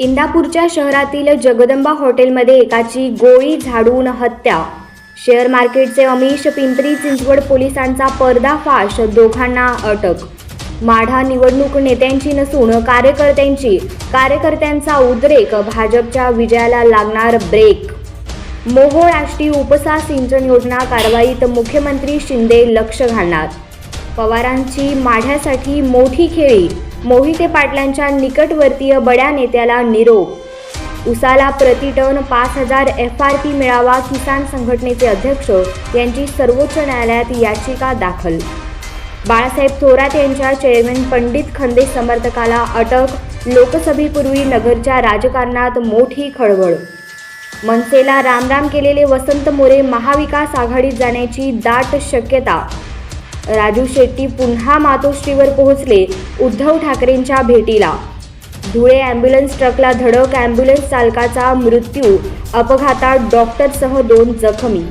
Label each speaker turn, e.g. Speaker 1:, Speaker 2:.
Speaker 1: इंदापूरच्या शहरातील जगदंबा हॉटेलमध्ये एकाची गोळी झाडून हत्या. शेअर मार्केटचे अमिष पिंपरी चिंचवड पोलिसांचा पर्दाफाश दोघांना अटक. माढा निवडणूक नेत्यांची नसून कार्यकर्त्यांची. कार्यकर्त्यांचा उद्रेक भाजपच्या विजयाला लागणार ब्रेक. मोहोळ राष्ट्रीय उपसा सिंचन योजना कारवाईत मुख्यमंत्री शिंदे लक्ष घालणार. पवारांची माढ्यासाठी मोठी खेळी. मोहिते पाटलांच्या निकटवर्तीय बड्या नेत्याला निरोप. उसाला प्रतिटन पाच हजार एफ आर पी मिळावा किसान संघटनेचे अध्यक्ष यांची सर्वोच्च न्यायालयात याचिका दाखल. बाळासाहेब थोरात यांच्या चेअरमॅन पंडित खंदे समर्थकाला अटक लोकसभेपूर्वी नगरच्या राजकारणात मोठी खळबळ. मनसेला रामराम केलेले वसंत मोरे महाविकास आघाडीत जाण्याची दाट शक्यता राजू शेट्टी पुन्हा मातोश्रीवर पोहोचले उद्धव ठाकरेंच्या भेटीला. धुळे ॲम्ब्युलन्स ट्रकला धडक ॲम्ब्युलन्स चालकाचा मृत्यू अपघातात डॉक्टरसह दोन जखमी.